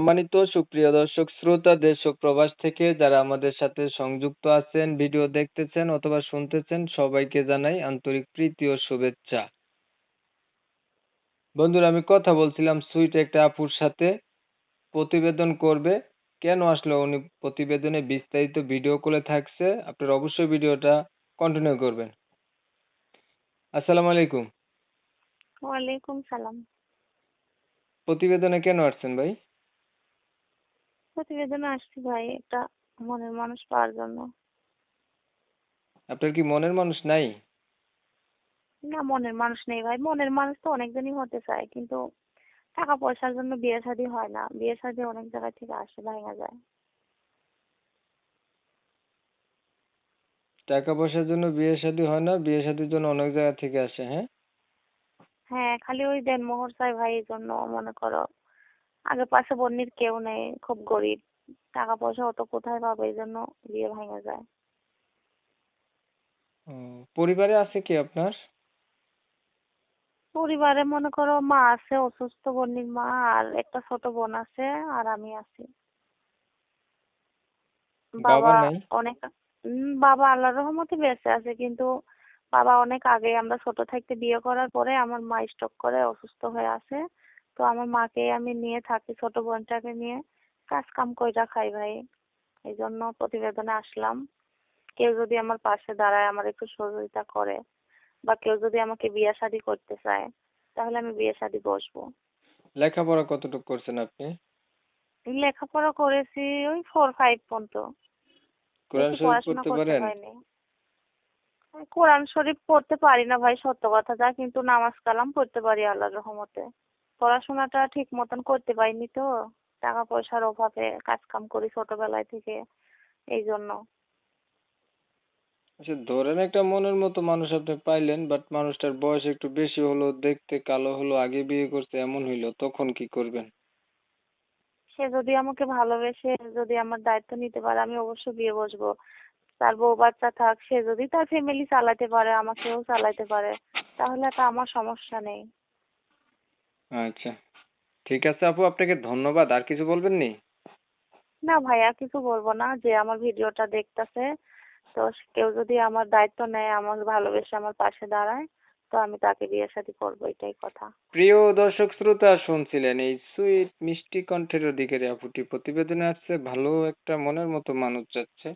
সম্মানিত সুপ্রিয় দর্শক শ্রোতা দেশ ও প্রবাস থেকে যারা আমাদের সাথে সংযুক্ত আছেন ভিডিও দেখতেছেন অথবা শুনতেছেন সবাইকে জানাই আন্তরিক প্রীতি ও শুভেচ্ছা। বন্ধুরা আমি কথা বলছিলাম সুইট একটা আপুর সাথে। প্রতিবেদন করবে। কেন আসলো উনি প্রতিবেদনে বিস্তারিত ভিডিও কলে থাকছে? আপনারা অবশ্যই ভিডিওটা কন্টিনিউ করবেন। আসসালামু আলাইকুম। ওয়ালাইকুম সালাম। প্রতিবেদনে কেন আসছেন ভাই? প্রতিবেদনে আসছি ভাই একটা মনের মানুষ পাওয়ার জন্য। আপনার কি মনের মানুষ নাই? না মনের মানুষ নেই ভাই। মনের মানুষ তো অনেকজনই হতে চায় কিন্তু টাকা পয়সার জন্য বিয়ে শাদী হয় না। বিয়ে শাদী অনেক জায়গা থেকে আসে ভাঙা যায়। টাকা পয়সার জন্য বিয়ে শাদী হয় না বিয়ে শাদীর জন্য অনেক জায়গা থেকে আসে হ্যাঁ? হ্যাঁ খালি ওই দেনমোহর চাই ভাই এই জন্য মনে করো। আগে পাশে বন্যির কেউ নেই খুব গরিব। টাকা পয়সা অত কোথায় পাবে? এই জন্য বিয়ে ভাঙা যায়। পরিবারে আছে কি আপনার? পরিবারে মনে করো মা আছে অসুস্থ বন্যির মা আর একটা ছোট বোন আছে আর আমি আছি। বাবা? অনেক বাবা আল্লাহর রহমতে বেঁচে আছে কিন্তু বাবা অনেক আগে আমরা ছোট থাকতে বিয়ে করার পরে আমার মা স্ট্রোক করে অসুস্থ হয়ে আছে। তো আমার মাকে আমি নিয়ে থাকি ছোট বোনটাকে নিয়ে। কাজ কাম কইরা খাই ভাই। এই জন্য প্রতিবেদনে আসলাম। কেউ যদি আমার পাশে দাঁড়ায় আমার একটু সহযোগিতা করে বা কেউ যদি আমাকে বিয়ে শাদী করতে চায় তাহলে আমি বিয়ে শাদী বসবো। লেখাপড়া কতটুকু করছেন আপনি? লেখাপড়া করেছি ওই ফোর ফাইভ পর্যন্ত। কোরআন শরীফ পড়তে করতে পারেন। কোরআন শরীফ পড়তে পারি না ভাই সত্য কথা যা কিন্তু নামাজ কালাম পড়তে পারি আল্লাহর রহমতে। পড়াশোনাটা ঠিক মতন করতে পারিনি তো। টাকা পয়সার অভাবে কাজ কাম করি ছোটবেলায় থেকে এই জন্য। আচ্ছা ধরেন একটা মনের মতো মানুষ আপনি পাইলেন বাট মানুষটার বয়স একটু বেশি হলো দেখতে কালো হলো আগে বিয়ে করছে এমন হইল তখন কি করবেন? সে যদি আমাকে ভালোবেসে যদি আমার দায়িত্ব নিতে পারে আমি অবশ্যই বিয়ে বসবো। তার বউ বাচ্চা থাক সে যদি তার ফ্যামিলি চালাতে পারে আমাকেও চালাতে পারে তাহলে তো আমার সমস্যা নেই। আচ্ছা। ঠিক আছে আপু আপনাকে ধন্যবাদ। আর কিছু বলবেন নি? না ভাইয়া কিছু বলব না। যে আমার ভিডিওটা দেখতাছে তো কেউ যদি আমার দায়িত্ব নেয় আমার ভালোবেসে আমার পাশে দাঁড়ায় তো আমি তাকে বিয়ে শাদী করব এটাই কথা। প্রিয় দর্শক শ্রোতা শুনছিলেন এই সুইট মিষ্টি কণ্ঠের অধিকারী আপুটি প্রতিবেদনে আসছে ভালো একটা মনের মতো মানুষ যাচ্ছে।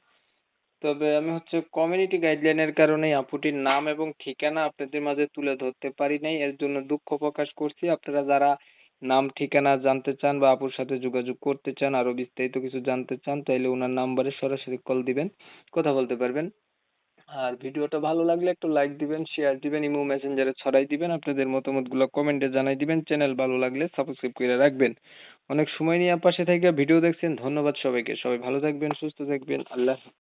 তবে আমি হচ্ছে কমিউনিটি গাইডলাইনের কারণে আপুটির নাম এবং ঠিকানা আপনাদের মাঝে তুলে ধরতে পারি নাই। এর জন্য দুঃখ প্রকাশ করছি। আপনারা যারা নাম, ঠিকানা জানতে চান বা আপুর সাথে যোগাযোগ করতে চান, আরও বিস্তারিত কিছু জানতে চান তাহলে ওনার নাম্বারে সরাসরি কল দিবেন, কথা বলতে পারবেন। আর ভিডিওটা ভালো লাগলে একটু লাইক দিবেন শেয়ার দিবেন, ইমো মেসেঞ্জারে ছড়াই দিবেন, আপনাদের মতামতগুলো কমেন্টে জানাই দিবেন। চ্যানেল ভালো লাগলে সাবস্ক্রাইব করে রাখবেন। অনেক সময় নিয়ে পাশে থেকে ভিডিও দেখছেন। ধন্যবাদ সবাইকে। সবাই ভালো থাকবেন, সুস্থ থাকবেন। আল্লাহ